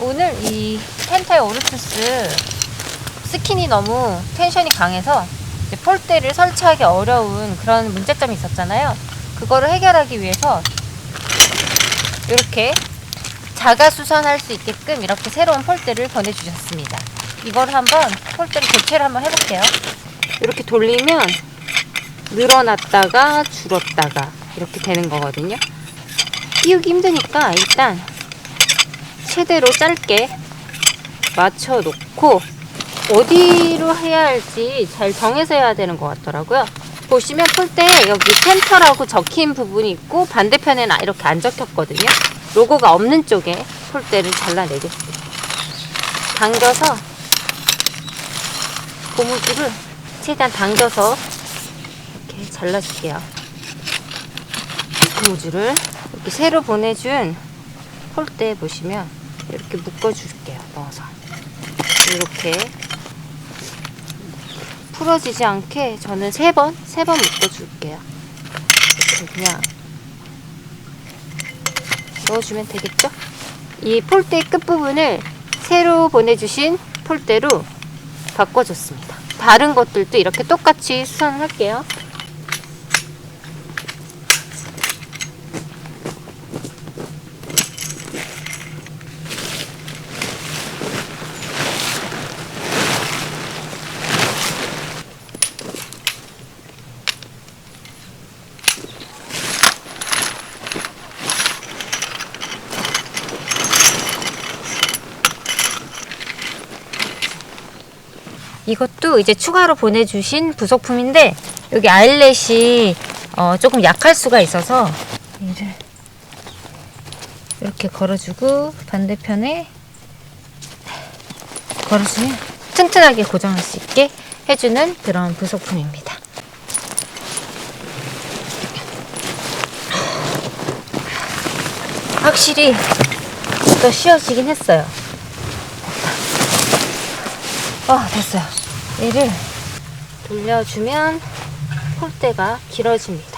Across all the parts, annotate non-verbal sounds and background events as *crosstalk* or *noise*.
오늘 이 펜타의 오르투스 스킨이 너무 텐션이 강해서 폴대를 설치하기 어려운 그런 문제점이 있었잖아요. 그거를 해결하기 위해서 이렇게 자가 수선할 수 있게끔 이렇게 새로운 폴대를 보내주셨습니다. 이걸 한번 폴대를 교체를 한번 해볼게요. 이렇게 돌리면 늘어났다가 줄었다가 이렇게 되는 거거든요. 끼우기 힘드니까 일단 최대로 짧게 맞춰 놓고 어디로 해야 할지 잘 정해서 해야 되는 것 같더라고요. 보시면 폴대에 여기 센터라고 적힌 부분이 있고 반대편에는 이렇게 안 적혔거든요. 로고가 없는 쪽에 폴대를 잘라내겠습니다. 당겨서 고무줄을 최대한 당겨서 이렇게 잘라줄게요. 고무줄을 이렇게 새로 보내준 폴대 보시면 이렇게 묶어줄게요. 넣어서 이렇게 풀어지지 않게 저는 세 번, 세 번 묶어줄게요. 이렇게 그냥 넣어주면 되겠죠? 이 폴대 끝부분을 새로 보내주신 폴대로 바꿔줬습니다. 다른 것들도 이렇게 똑같이 수선을 할게요. 이것도 이제 추가로 보내주신 부속품인데 여기 아일렛이 어, 조금 약할 수가 있어서 이렇게 걸어주고 반대편에 걸어주면 튼튼하게 고정할 수 있게 해주는 그런 부속품입니다. 확실히 더 쉬워지긴 했어요. 어, 됐어요. 얘를 돌려주면 폴대가 길어집니다.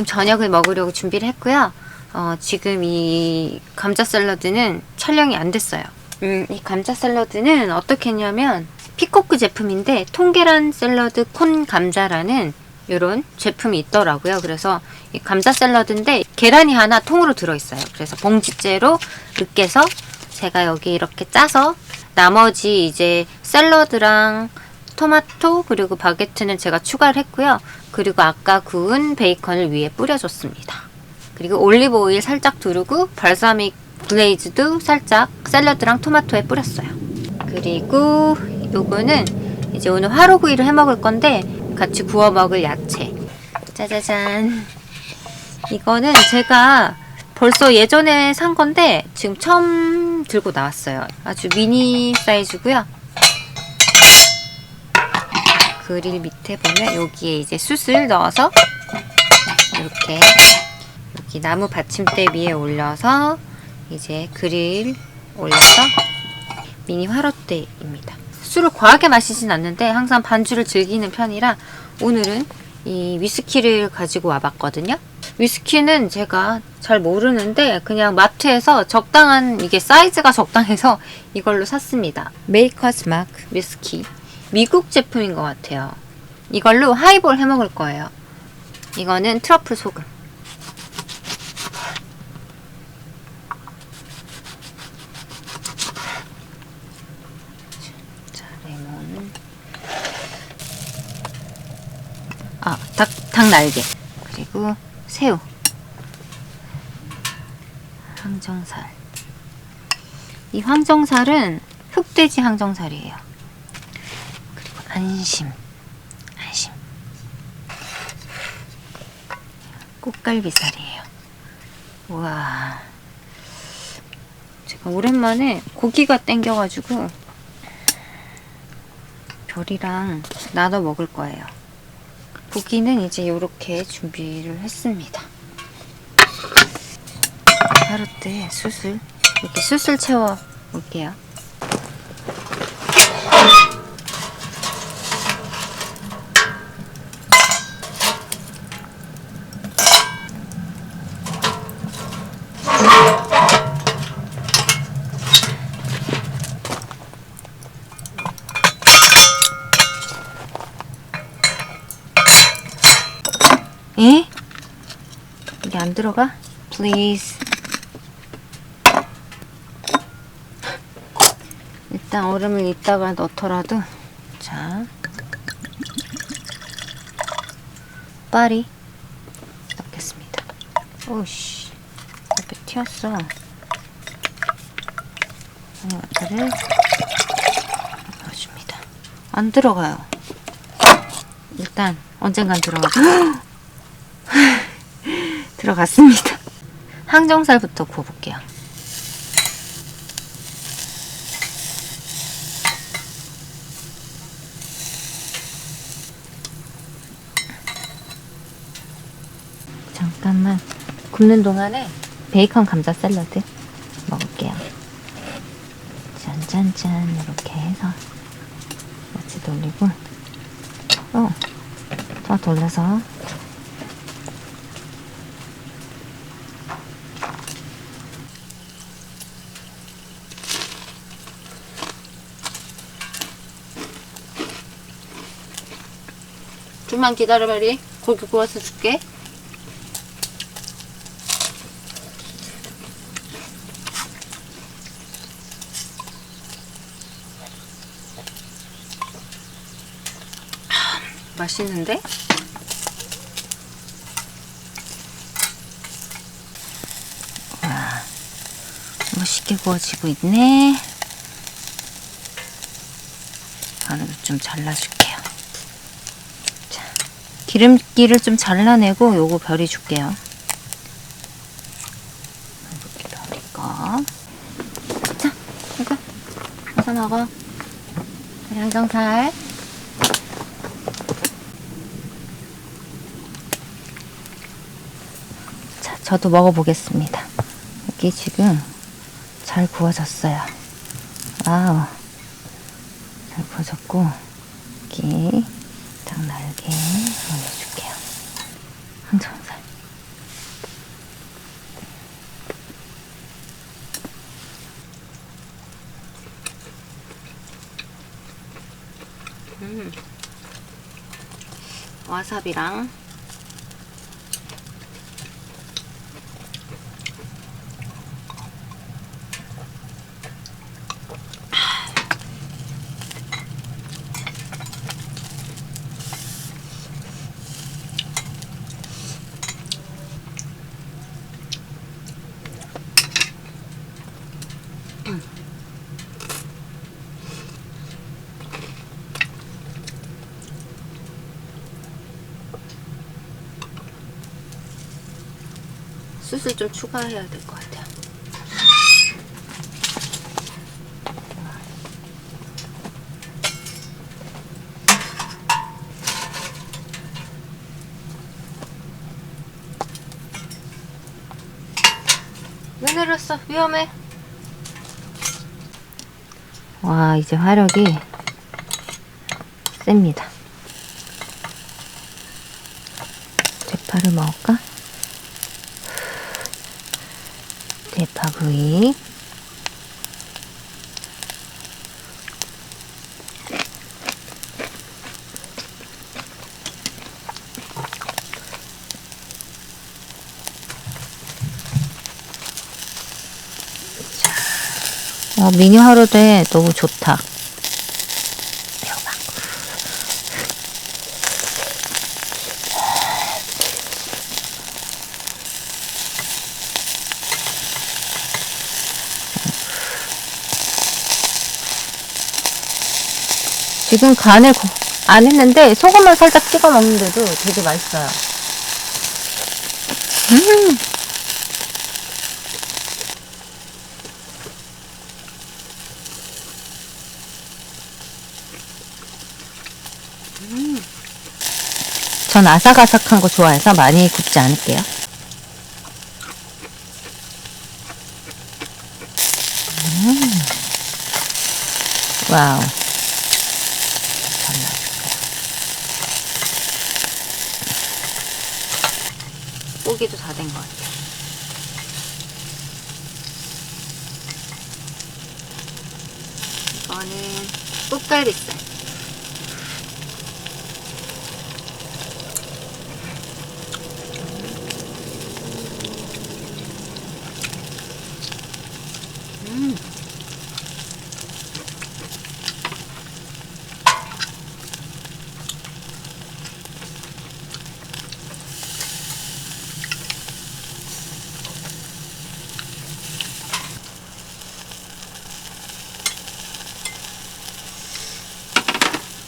지금 저녁을 먹으려고 준비를 했고요. 어, 지금 이 감자 샐러드는 촬영이 안 됐어요. 음, 이 감자 샐러드는 어떻게 했냐면 피코크 제품인데 통계란 샐러드 콘 감자라는 이런 제품이 있더라고요. 그래서 이 감자 샐러드인데 계란이 하나 통으로 들어있어요. 그래서 봉지째로 으깨서 제가 여기 이렇게 짜서 나머지 이제 샐러드랑 토마토 그리고 바게트는 제가 추가를 했고요. 그리고 아까 구운 베이컨을 위에 뿌려줬습니다. 그리고 올리브 오일 살짝 두르고 발사믹 글레이즈도 살짝 샐러드랑 토마토에 뿌렸어요. 그리고 요거는 이제 오늘 화로구이를 해 먹을 건데 같이 구워 먹을 야채. 짜자잔. 이거는 제가 벌써 예전에 산 건데 지금 처음 들고 나왔어요. 아주 미니 사이즈고요. 그릴 밑에 보면 여기에 이제 숯을 넣어서 이렇게 여기 나무 받침대 위에 올려서 이제 그릴 올려서 미니 화롯대입니다. 술을 과하게 마시진 않는데 항상 반주를 즐기는 편이라 오늘은 이 위스키를 가지고 와봤거든요. 위스키는 제가 잘 모르는데 그냥 마트에서 적당한 이게 사이즈가 적당해서 이걸로 샀습니다. 메이커스 마크 위스키 미국 제품인 것 같아요. 이걸로 하이볼 해 먹을 거예요. 이거는 트러플 소금. 자, 레몬. 아, 닭, 닭 날개. 그리고 새우. 항정살. 이 항정살은 흑돼지 항정살이에요. 안심. 안심. 꽃갈비살이에요. 우와. 제가 오랜만에 고기가 땡겨가지고 별이랑 나눠 먹을 거예요. 고기는 이제 이렇게 준비를 했습니다. 하루 때 수술 이렇게 수술 채워 볼게요. 에? 이게 안 들어가? Please. 일단 얼음을 이따가 넣더라도 자 파리 넣겠습니다. 오씨 옆에 튀었어. 이것들을 넣어줍니다. 안 들어가요. 일단 언젠간 들어가. *gasps* 들어갔습니다. *laughs* 항정살부터 구워볼게요. 잠깐만 굽는 동안에 베이컨 감자 샐러드 먹을게요. 짠짠짠 이렇게 해서 같이 돌리고 어, 더 돌려서 좀만 기다려봐 리 고기 구워서 줄게 맛있는데? 와, 멋있게 구워지고 있네. 안으로 좀 잘라줄게요. 자, 기름기를 좀 잘라내고 요거 별이 줄게요. 이렇게 거. 자, 이거 어서 먹어. 양정살. 자, 저도 먹어보겠습니다. 여기 지금 잘 구워졌어요. 와우. 잘 구워졌고, 닭 날개 올려줄게요. 항정살. 음. 와사비랑 수술 좀 추가해야 될 것 같아요. 왜 내렸어? 위험해. 와, 이제 화력이 셉니다. 대파를 먹을까? 구이. 어, 미니 하루대 너무 좋다. 지금 간을 고- 안 했는데 소금만 살짝 찍어 먹는데도 되게 맛있어요. 음. 전 아삭아삭한 거 좋아해서 많이 굽지 않을게요. 음. 와우. 잘 나왔어요. 고기도 다 된 것 같아요. 이거는 꽃갈비살. 음.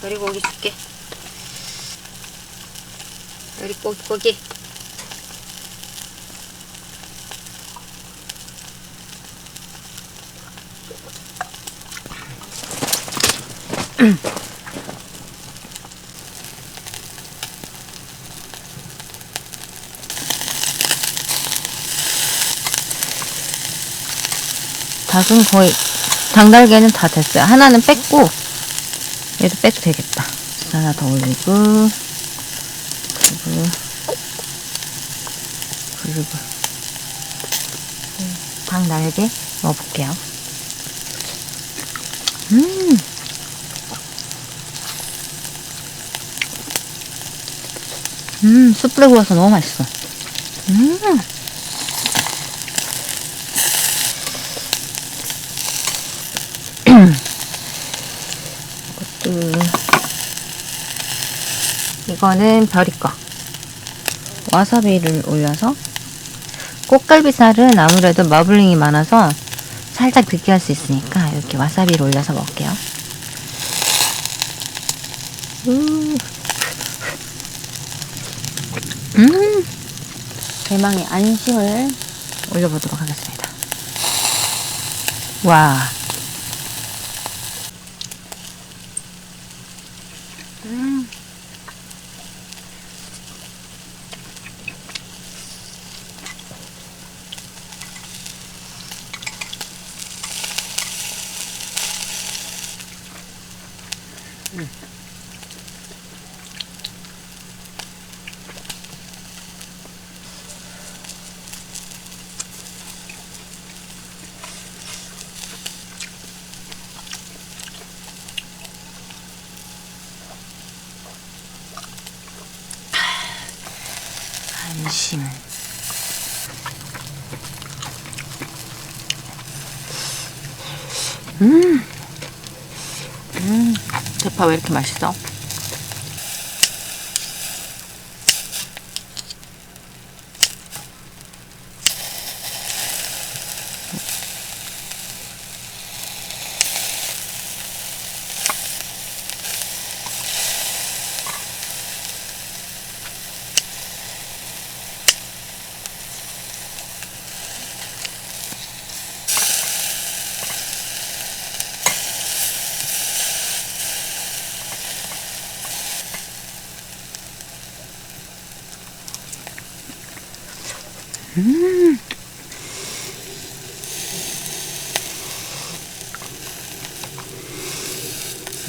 그리고 고기 줄게. 고기. 닭은 거의 닭날개는 다 됐어요. 하나는 뺐고 얘도 빼도 되겠다. 하나 더 올리고 그리고 그리고 닭날개 넣어볼게요. 음. 음, 숯불에 구워서 너무 맛있어. 음. 이것도 이거는 별이 거. 와사비를 올려서 꽃갈비살은 아무래도 마블링이 많아서 살짝 느끼할 수 있으니까 이렇게 와사비를 올려서 먹을게요. 음. 음. 대망의 안심을 올려보도록 하겠습니다. 와. 안심. 음. 음. 대파 왜 이렇게 맛있어?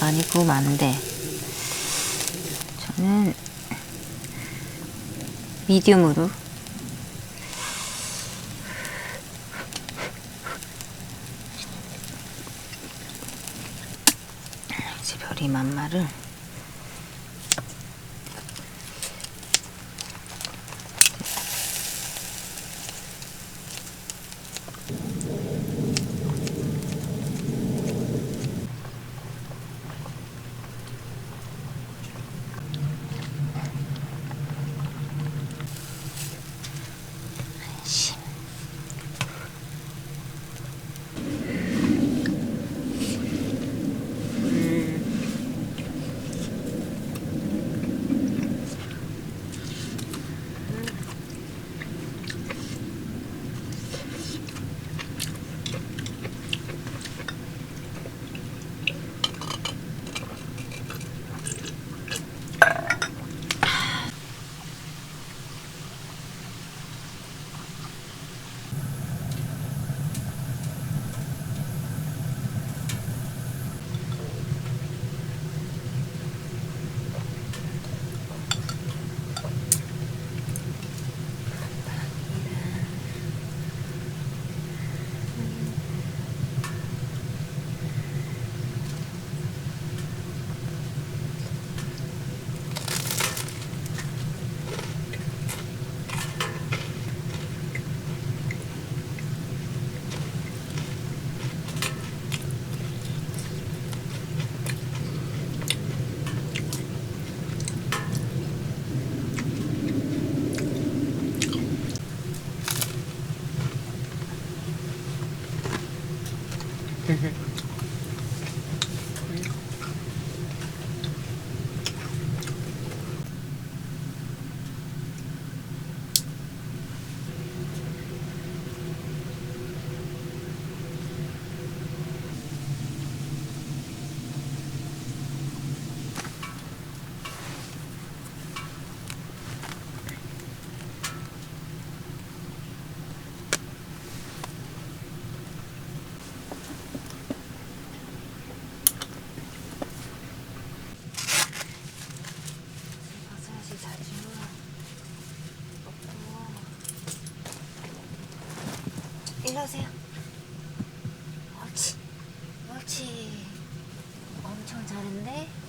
많이 구우면 안 돼. 저는 미디움으로 이제 별이 만마를 옳지 엄청 잘했는